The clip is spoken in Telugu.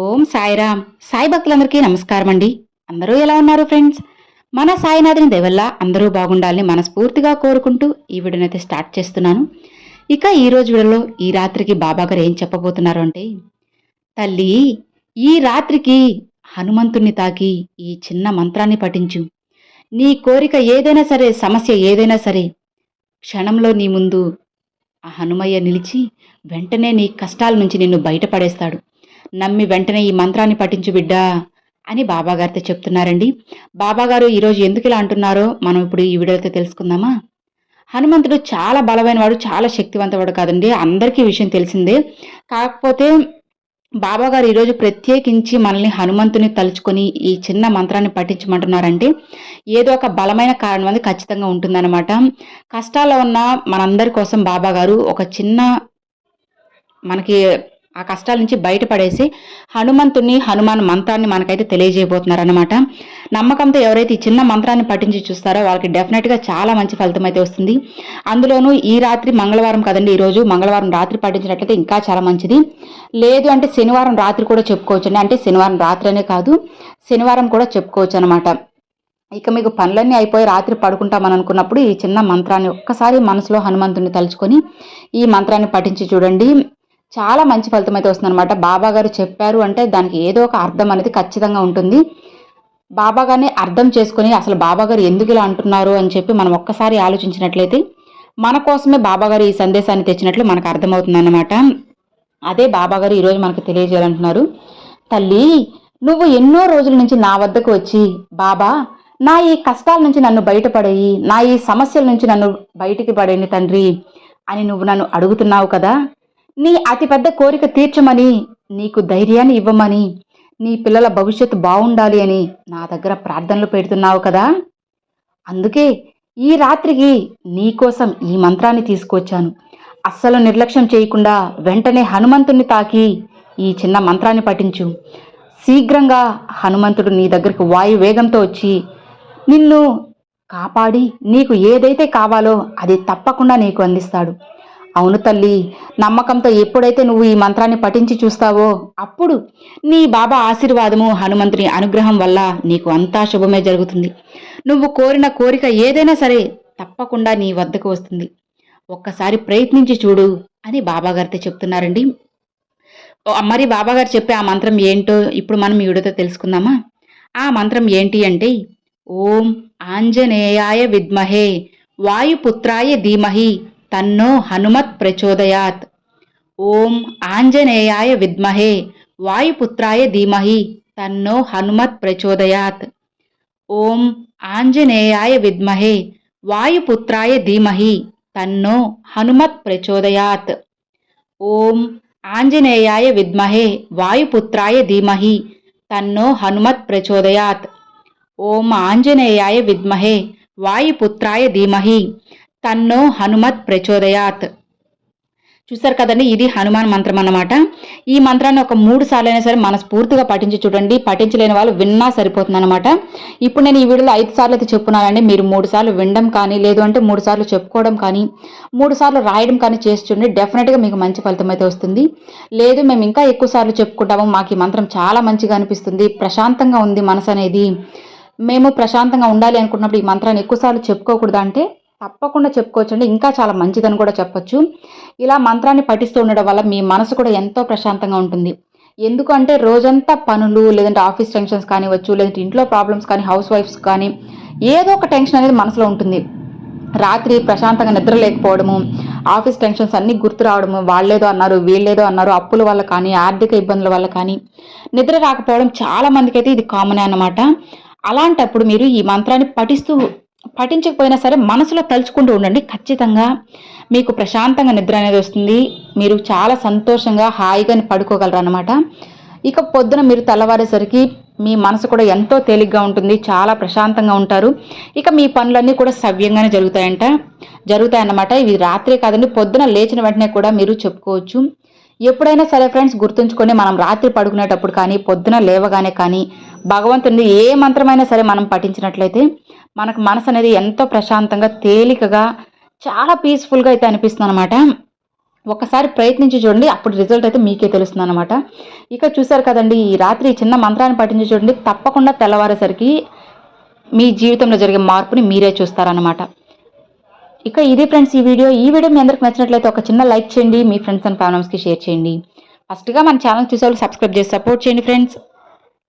ఓం సాయిరామ్. సాయి భక్తులందరికీ నమస్కారం అండి అందరూ ఎలా ఉన్నారు ఫ్రెండ్స్? మన సాయినాథుని దయవల్ల అందరూ బాగుండాలని మనస్ఫూర్తిగా కోరుకుంటూ ఈ వీడియోనైతే స్టార్ట్ చేస్తున్నాను. ఇక ఈ రోజు వీడియోలో ఈ రాత్రికి బాబా గారు ఏం చెప్పబోతున్నారు అంటే తల్లి ఈ రాత్రికి హనుమంతుణ్ణి తాకి ఈ చిన్న మంత్రాన్ని పఠించు. నీ కోరిక ఏదైనా సరే సమస్య ఏదైనా సరే క్షణంలో నీ ముందు ఆ హనుమయ్య నిలిచి వెంటనే నీ కష్టాల నుంచి నిన్ను బయటపడేస్తాడు. నమ్మి వెంటనే ఈ మంత్రాన్ని పఠించు బిడ్డా అని బాబాగారితో చెప్తున్నారండి. బాబాగారు ఈరోజు ఎందుకు ఇలా అంటున్నారో మనం ఇప్పుడు ఈ వీడియోతో తెలుసుకుందామా? హనుమంతుడు చాలా బలమైన వాడు చాలా శక్తివంతవాడు కాదండి. అందరికీ విషయం తెలిసిందే. కాకపోతే బాబాగారు ఈరోజు ప్రత్యేకించి మనల్ని హనుమంతుని తలుచుకొని ఈ చిన్న మంత్రాన్ని పఠించమంటున్నారంటే ఏదో ఒక బలమైన కారణం అది ఖచ్చితంగా ఉంటుందన్నమాట. కష్టాల్లో ఉన్న మనందరి కోసం బాబాగారు ఒక చిన్న మనకి ఆ కష్టాల నుంచి బయటపడేసి హనుమంతుణ్ణి హనుమాన్ మంత్రాన్ని మనకైతే తెలియజేయబోతున్నారనమాట నమ్మకంతో ఎవరైతే ఈ చిన్న మంత్రాన్ని పఠించి చూస్తారో వాళ్ళకి డెఫినెట్గా చాలా మంచి ఫలితం అయితే వస్తుంది. అందులోనూ ఈ రాత్రి మంగళవారం కదండి ఈరోజు మంగళవారం రాత్రి పఠించినట్లయితే ఇంకా చాలా మంచిది. లేదు అంటే శనివారం రాత్రి కూడా చెప్పుకోవచ్చు అండి అంటే శనివారం రాత్రి అనే కాదు శనివారం కూడా చెప్పుకోవచ్చు అనమాట ఇక మీకు పనులన్నీ అయిపోయి రాత్రి పడుకుంటామని అనుకున్నప్పుడు ఈ చిన్న మంత్రాన్ని ఒక్కసారి మనసులో హనుమంతుని తలుచుకొని ఈ మంత్రాన్ని పఠించి చూడండి. చాలా మంచి ఫలితం అయితే వస్తుందన్నమాట. బాబా గారు చెప్పారు అంటే దానికి ఏదో ఒక అర్థం అనేది ఖచ్చితంగా ఉంటుంది. బాబా గారిని అర్థం చేసుకుని అసలు బాబా గారు ఎందుకు ఇలా అంటున్నారు అని చెప్పి మనం ఒక్కసారి ఆలోచించినట్లయితే మన కోసమే బాబా గారు ఈ సందేశాన్ని తెచ్చినట్లు మనకు అర్థమవుతుందన్నమాట. అదే బాబా గారు ఈరోజు మనకు తెలియజేయాలంటున్నారు. తల్లి నువ్వు ఎన్నో రోజుల నుంచి నా వద్దకు వచ్చి బాబా నా ఈ కష్టాల నుంచి నన్ను బయటపడేయి నా ఈ సమస్యల నుంచి నన్ను బయటికి పడేయండి తండ్రి అని నువ్వు నన్ను అడుగుతున్నావు కదా నీ అతిపెద్ద కోరిక తీర్చమని నీకు ధైర్యాన్ని ఇవ్వమని నీ పిల్లల భవిష్యత్తు బాగుండాలి అని నా దగ్గర ప్రార్థనలు పెడుతున్నావు కదా? అందుకే ఈ రాత్రికి నీకోసం ఈ మంత్రాన్ని తీసుకొచ్చాను. అస్సలు నిర్లక్ష్యం చేయకుండా వెంటనే హనుమంతుణ్ణి తాకి ఈ చిన్న మంత్రాన్ని పఠించు. శీఘ్రంగా హనుమంతుడు నీ దగ్గరకు వాయు వేగంతో వచ్చి నిన్ను కాపాడి నీకు ఏదైతే కావాలో అది తప్పకుండా నీకు అందిస్తాడు. అవును తల్లి నమ్మకంతో ఎప్పుడైతే నువ్వు ఈ మంత్రాన్ని పఠించి చూస్తావో అప్పుడు నీ బాబా ఆశీర్వాదము హనుమంతుని అనుగ్రహం వల్ల నీకు అంతా శుభమే జరుగుతుంది. నువ్వు కోరిన కోరిక ఏదైనా సరే తప్పకుండా నీ వద్దకు వస్తుంది. ఒక్కసారి ప్రయత్నించి చూడు అని బాబాగారితో చెప్తున్నారండి. మరి బాబాగారు చెప్పే ఆ మంత్రం ఏంటో ఇప్పుడు మనం ఈ తెలుసుకుందామా? ఆ మంత్రం ఏంటి అంటే ఓం ఆంజనేయాయ విద్మహే వాయుపుత్రాయ ధీమహి తన్నో హనుమత్ ప్రచోదయాత్. ఓం ఆంజనేయాయ విద్మహే వాయుపుత్రాయ ధీమహి తన్నో హనుమత్ ప్రచోదయాత్. ఓం ఆంజనేయాయ విద్మహే వాయుపుత్రాయ ధీమహి తన్నో హనుమత్ ప్రచోదయాత్. ఓం ఆంజనేయాయ విద్మహే వాయుపుత్రాయ ధీమహి తన్నో హనుమత్ ప్రచోదయాత్. ఓం ఆంజనేయాయ విద్మహే వాయుపుత్రాయ ధీమహి తన్నో హనుమత్ ప్రచోదయాత్. చూసారు కదండి ఇది హనుమాన్ మంత్రం అన్నమాట. ఈ మంత్రాన్ని ఒక మూడు సార్లు అయినా సరే మనస్ఫూర్తిగా పఠించి చూడండి పఠించలేని వాళ్ళు విన్నా సరిపోతుంది అనమాట ఇప్పుడు నేను ఈ వీడియోలో ఐదు సార్లు అయితే చెప్పున్నానండి మీరు మూడు సార్లు వినడం కానీ లేదు అంటే మూడు సార్లు చెప్పుకోవడం కానీ మూడు సార్లు రాయడం కానీ చేసి చూడండి డెఫినెట్గా మీకు మంచి ఫలితం అయితే వస్తుంది. లేదు మేము ఇంకా ఎక్కువ సార్లు చెప్పుకుంటాము మాకు ఈ మంత్రం చాలా మంచిగా అనిపిస్తుంది ప్రశాంతంగా ఉంది మనసు అనేది. మేము ప్రశాంతంగా ఉండాలి అనుకున్నప్పుడు ఈ మంత్రాన్ని ఎక్కువసార్లు చెప్పుకోకూడదు అంటే తప్పకుండా చెప్పుకోవచ్చండి. ఇంకా చాలా మంచిదని కూడా చెప్పొచ్చు. ఇలా మంత్రాన్ని పఠిస్తూ ఉండడం వల్ల మీ మనసు కూడా ఎంతో ప్రశాంతంగా ఉంటుంది. ఎందుకంటే రోజంతా పనులు లేదంటే ఆఫీస్ టెన్షన్స్ కానివచ్చు లేదంటే ఇంట్లో ప్రాబ్లమ్స్ కానీ హౌస్ వైఫ్స్ కానీ ఏదో ఒక టెన్షన్ అనేది మనసులో ఉంటుంది. రాత్రి ప్రశాంతంగా నిద్ర లేకపోవడము ఆఫీస్ టెన్షన్స్ అన్నీ గుర్తు రావడము వాళ్ళేదో అన్నారు వీళ్ళేదో అన్నారు అప్పుల వల్ల కానీ ఆర్థిక ఇబ్బందుల వల్ల కానీ నిద్ర రాకపోవడం చాలా మందికి అయితే ఇది కామనే అన్నమాట. అలాంటప్పుడు మీరు ఈ మంత్రాన్ని పఠిస్తూ పఠించకపోయినా సరే మనసులో తలుచుకుంటూ ఉండండి. ఖచ్చితంగా మీకు ప్రశాంతంగా నిద్ర అనేది వస్తుంది. మీరు చాలా సంతోషంగా హాయిగా పడుకోగలరు అనమాట ఇక పొద్దున మీరు తెల్లవారేసరికి మీ మనసు కూడా ఎంతో తేలిగ్గా ఉంటుంది. చాలా ప్రశాంతంగా ఉంటారు. ఇక మీ పనులన్నీ కూడా సవ్యంగానే జరుగుతాయంట. జరుగుతాయన్నమాట. ఇవి రాత్రే కాదండి. పొద్దున లేచిన వెంటనే కూడా మీరు చెప్పుకోవచ్చు. ఎప్పుడైనా సరే ఫ్రెండ్స్ గుర్తుంచుకొని మనం రాత్రి పడుకునేటప్పుడు కానీ పొద్దున లేవగానే కానీ భగవంతుని ఏ మంత్రమైనా సరే మనం పఠించినట్లయితే మనకు మనసు అనేది ఎంతో ప్రశాంతంగా తేలికగా చాలా పీస్ఫుల్గా అయితే అనిపిస్తుంది అనమాట ఒకసారి ప్రయత్నించి చూడండి అప్పుడు రిజల్ట్ అయితే మీకే తెలుస్తుంది అనమాట ఇక చూసారు కదండి ఈ రాత్రి చిన్న మంత్రాన్ని పఠించి చూడండి తప్పకుండా తెల్లవారేసరికి మీ జీవితంలో జరిగే మార్పుని మీరే చూస్తారనమాట ఇక ఇది ఫ్రెండ్స్ ఈ వీడియో. ఈ వీడియో మీ అందరికి నచ్చినట్లయితే ఒక చిన్న లైక్ చేయండి మీ ఫ్రెండ్స్ అండ్ ఫ్యామిలీస్కి షేర్ చేయండి. ఫస్ట్గా మన ఛానల్ చూసే వాళ్ళు సబ్స్క్రైబ్ చేసి సపోర్ట్ చేయండి ఫ్రెండ్స్.